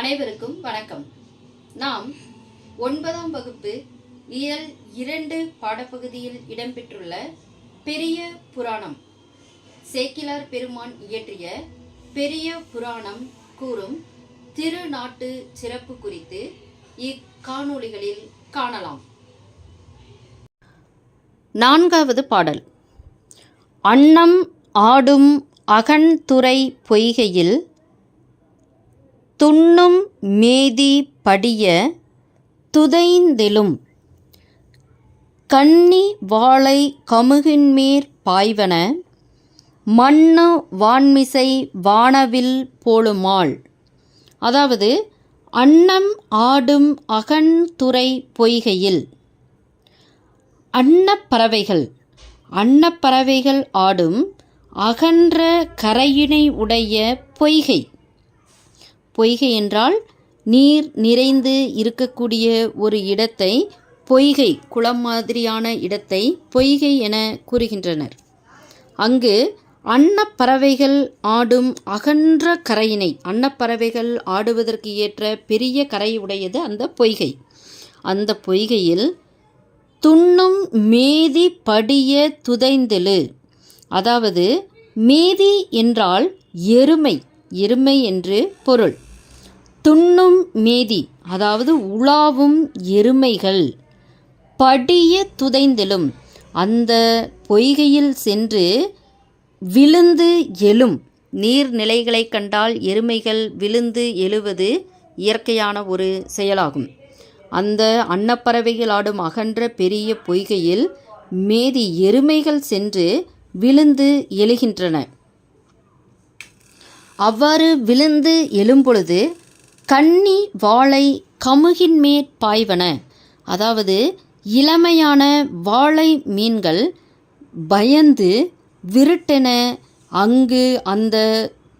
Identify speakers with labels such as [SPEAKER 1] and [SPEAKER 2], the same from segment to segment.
[SPEAKER 1] அனைவருக்கும் வணக்கம். நாம் ஒன்பதாம் வகுப்பு இயல் இரண்டு பாடப்பகுதியில் இடம்பெற்றுள்ள பெரிய புராணம் சேக்கிலார் பெருமான் இயற்றிய பெரிய புராணம் கூறும் திருநாட்டு சிறப்பு குறித்து இக்காணொளிகளில் காணலாம். நான்காவது பாடல். அன்னம் ஆடும் அகன்துறை பொய்கையில் துண்ணும் மேதி படிய துதைந்திலும் கன்னி வாளை கமுகின்மேற் பாய்வன மண்ணு வான்மிசை வானவில் போலுமாள். அதாவது அன்னம் ஆடும் அகன்துறை பொய்கையில். அன்னப்பறவைகள் அன்னப்பறவைகள் ஆடும் அகன்ற கரையினை உடைய பொய்கை. பொய்கை என்றால் நீர் நிறைந்து இருக்கக்கூடிய ஒரு இடத்தை பொய்கை குளம் மாதிரியான இடத்தை பொய்கை என கூறுகின்றனர். அங்கு அன்னப்பறவைகள் ஆடும் அகன்ற கரையினை அன்னப்பறவைகள் ஆடுவதற்கு ஏற்ற பெரிய கரை உடையது அந்த பொய்கை. அந்த பொய்கையில் துண்ணும் மேதி படிய துதைந்தெழு அதாவது மேதி என்றால் எருமை எருமை என்று பொருள். துண்ணும் மேதி அதாவது உலாவும் எருமைகள் படிய துதைந்தெலும் அந்த பொய்கையில் சென்று விழுந்து எழும். நீர்நிலைகளை கண்டால் எருமைகள் விழுந்து எழுவது இயற்கையான ஒரு செயலாகும். அந்த அன்னப்பறவைகள் ஆடும் அகன்ற பெரிய பொய்கையில் மேதி எருமைகள் சென்று விழுந்து எழுகின்றன. அவ்வாறு விழுந்து எழும்பொழுது கன்னி வாழை கமுகின்மேற் பாய்வன. அதாவது இளமையான வாழை மீன்கள் பயந்து விருட்டென அங்கு அந்த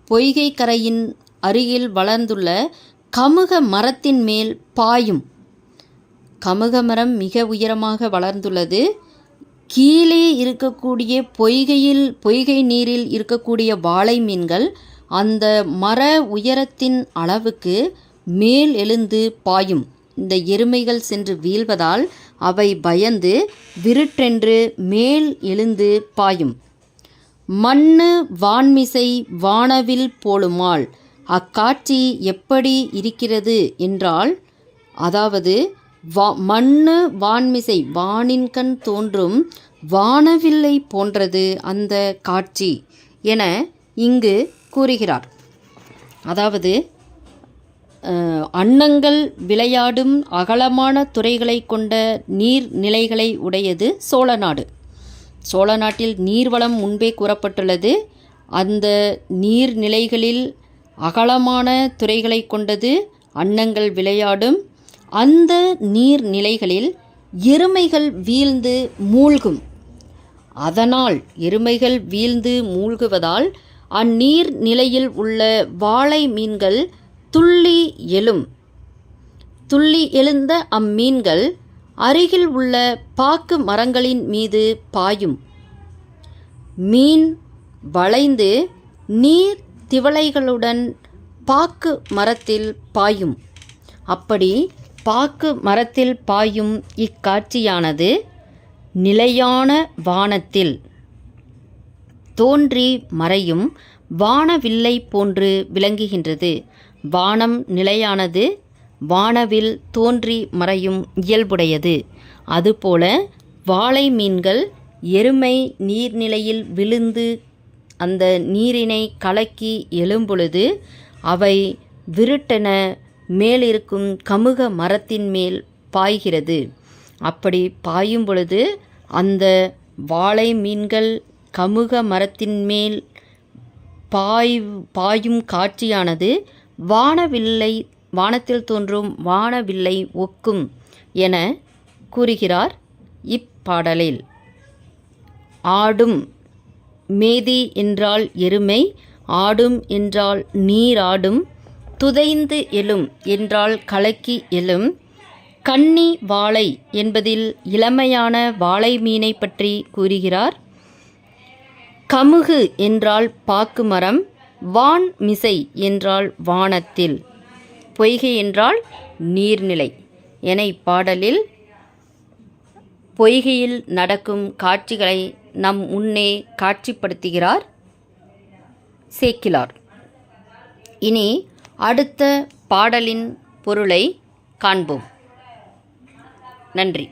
[SPEAKER 1] பொய்கை கரையின் அருகில் வளர்ந்துள்ள கமுக மரத்தின் மேல் பாயும். கமுக மரம் மிக உயரமாக வளர்ந்துள்ளது. கீழே இருக்கக்கூடிய பொய்கையில் பொய்கை நீரில் இருக்கக்கூடிய வாழை மீன்கள் அந்த மர உயரத்தின் அளவுக்கு மேல் எழுந்து பாயும். இந்த எருமைகள் சென்று வீழ்வதால் அவை பயந்து விருட்டென்று மேல் எழுந்து பாயும். மண்ணு வான்மிசை வானவில் போலுமாள் அக்காட்சி எப்படி இருக்கிறது என்றால் அதாவது வா மண்ணு வான்மிசை வானின்கண் தோன்றும் வானவில்லை போன்றது அந்த காட்சி. என இங்கு கூறுகிறார். அதாவது அன்னங்கள் விளையாடும் அகலமான துறைகளை கொண்ட நீர்நிலைகளை உடையது சோழநாடு. சோழ நாட்டில் நீர்வளம் முன்பே கூறப்பட்டுள்ளது. அந்த நீர்நிலைகளில் அகலமான துறைகளை கொண்டது அன்னங்கள் விளையாடும். அந்த நீர்நிலைகளில் எருமைகள் வீழ்ந்து மூழ்கும். அதனால் எருமைகள் வீழ்ந்து மூழ்குவதால் அந்நீர் நிலையில் உள்ள வாழை மீன்கள் துள்ளி எழும். துள்ளி எழுந்த அம்மீன்கள் அருகில் உள்ள பாக்கு மரங்களின் மீது பாயும். மீன் வளைந்து நீர் திவளைகளுடன் பாக்கு மரத்தில் பாயும். அப்படி பாக்கு மரத்தில் பாயும் இக்காட்சியானது நிலையான வானத்தில். தோன்றி மறையும் வானவில்லை போன்று விளங்குகின்றது. வானம் நிலையானது வானவில் தோன்றி மறையும் இயல்புடையது. அதுபோல வாழை மீன்கள் எருமை நீர்நிலையில் விழுந்து அந்த நீரினை கலக்கி எழும்பொழுது அவை விருட்டென மேலிருக்கும் கமுக மரத்தின் மேல் பாய்கிறது. அப்படி பாயும் பொழுது அந்த வாழை மீன்கள் கமுக மரத்தின் மேல் பாய் பாயும் காட்சியானது வானவில்லை வானத்தில் தோன்றும் வானவில்லை ஒக்கும் என கூறுகிறார் இப்பாடலில். ஆடும் மேதி என்றால் எருமை ஆடும் என்றால் நீராடும் துதைந்து எழும் என்றால் கலக்கி எழும் கன்னி வாழை என்பதில் இளமையான வாழை மீனை பற்றி கூறுகிறார் கமுகு என்றால் பாக்கு மரம் வான் மிசை என்றால் வானத்தில் பொய்கை என்றால் நீர்நிலை. என இப்பாடலில் பொய்கையில் நடக்கும் காட்சிகளை நம் முன்னே காட்சிப்படுத்துகிறார் சேக்கிலார். இனி அடுத்த பாடலின் பொருளை காண்போம். நன்றி.